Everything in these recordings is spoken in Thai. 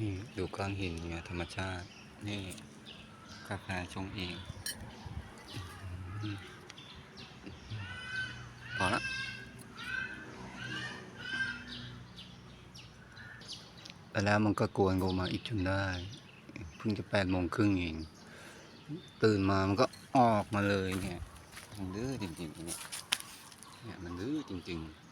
นี่ดูก้อนหินเนี่ยธรรมชาติ นี่กาแฟชงเองอืมพอละแล้วมันก็กวนกูมาอีกจนได้ เพิ่งจะแปดโมงครึ่งเองตื่นมามันก็ออกมาเลยเนี่ย มันดื้อจริงๆเนี่ย เนี่ยมันดื้อจริง ๆ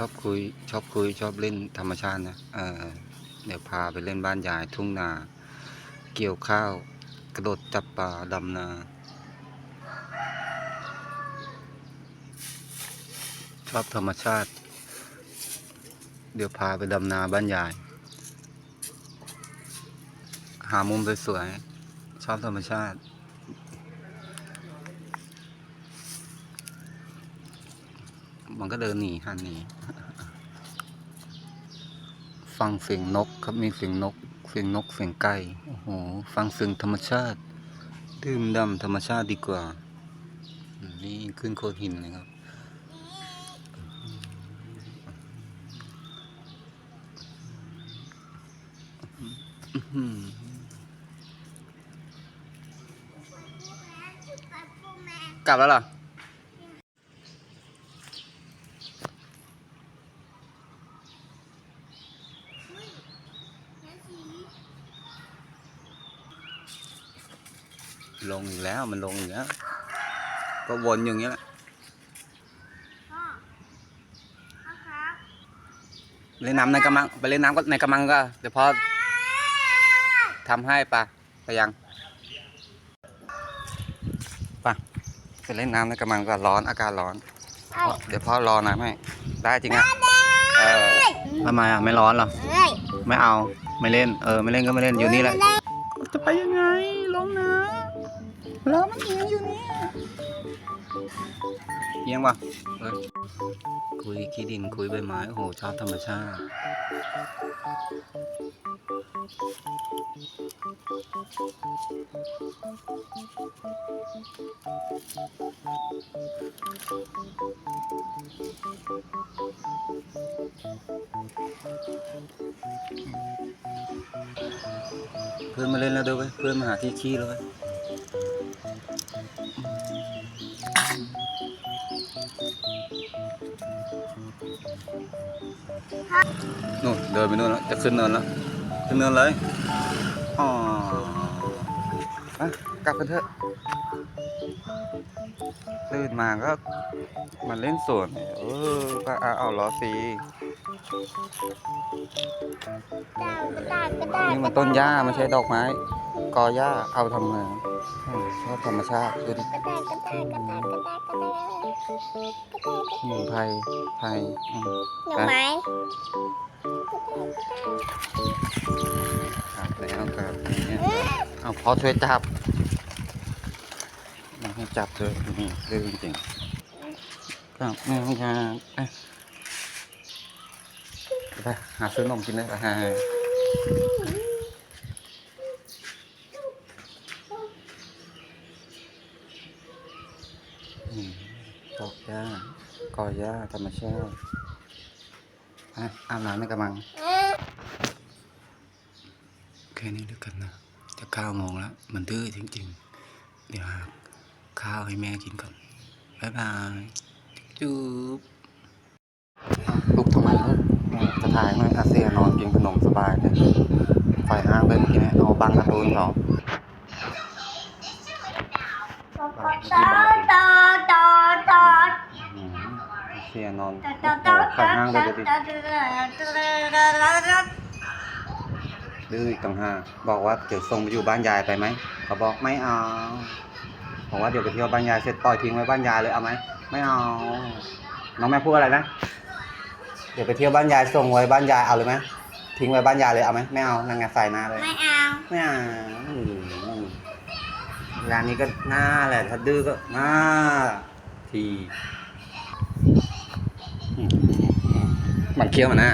ชอบคุยชอบคุยชอบเล่นธรรมชาตินะเออเดี๋ยวพาไปเล่นบ้านยายทุ่งนา เกี่ยวข้าว กระโดดจับปลาดำนาชอบธรรมชาติ เดี๋ยวพาไปดำนาบ้านยาย หามุมสวยๆชอบธรรมชาติ มันก็เดินหนีหันหนีฟังเสียงนกครับมีเสียงนก เสียงนกเสียงไก่โอ้โหฟังเสียงธรรมชาติ ดื่มด่ำธรรมชาติดีกว่าอืมนี่ขึ้นโขดหินเลยครับอื้อหือกลับแล้วเหรอ ลงอีกแล้วมันลงอีกแล้ว ก็วนอย่างเงี้ยแหละพ่อพ่อครับเล่นน้ำในกระมัง ไปเล่นน้ำก็ในกระมังก็เดี๋ยวพ่อทำให้ปะไปยังปะไปเล่นน้ำในกระมังก็ร้อนอากาศร้อน เดี๋ยวพ่อรอน้ำให้ได้จริงอะเออทำไมอะไม่ร้อนเหรอเอ้ยไม่เอาไม่เล่น เออไม่เล่นก็ไม่เล่นอยู่นี่แหละจะ ไปยังไงลงน้ำแล้วมันเอียงอยู่นี่เอียงปะเฮ้ยคุยขี้ดินคุยใบไม้โอ้โหชอบธรรมชาติ พื่อนมาเล่นแล้วด้วยเวยเพื่อนมาหาที่ขี้แล้วเว้ยนู่นเดินไปนู่นแล้วจะขึ้นเนินแล้วขึ้นเนินเลยอ๋ออะกลับกันเถอะตื่นมาก็มาเล่นสวนเออก็เอาเอาล้อสี นี่มันต้นหญ้าไม่ใช่ดอกไม้ กอหญ้าเอาทำไงอืมชอบธรรมชาติดูดิกระดาษกระดาษกระดาษกระดาษกระดาษสมุนไพรไทยอืมหน่อไม้ครับแล้วครับเนี่ยเอาพอช่วยจับมาให้จับด้วยนี่เรื่องจริงครับแม่พยาเอ้ย ไปหาซื้อนมกินได้ไปหาอืมดอกหญ้ากอหญ้าธรรมชาติอะอาบน้ำในกระมัง แค่นี้แล้วกันนะ จะเก้าโมงแล้ว มันดื้อจริงๆ เดี๋ยวหาข้าวให้แม่กินก่อน บ๊ายบาย จุ๊บลุกทำไมลูกจะ ถ่ายหน่อยอาเซียนอนกินขนมสบายเลยไฟห้างเลยเมื่อกี้เนี่ยเอาบังการะตูนเขาต่อต่อต่อต่ออืมอาเซียนอนไฟห้างเลยดูดิดื้ออีกต่างหากบอกว่าเดี๋ยวส่งไปอยู่บ้านยายไปไหมเขาบอกไม่เอาบอกว่าเดี๋ยวไปเที่ยวบ้านยายเสร็จปล่อยทิ้งไว้บ้านยายเลยเอาไหมไม่เอา น้องแม่พูดอะไรนะ เดี๋ยวไปเที่ยวบ้านยายส่งไว้บ้านยายเอาเลยไหมทิ้งไว้บ้านยายเลยเอาไหมไม่เอานางไงใส่หน้าเลยไม่เอาไม่เอาอืมร้านนี้ก็หน้าแหละถ้าดื้อก็หน้าทีอืมมันเคี้ยวมันหน้า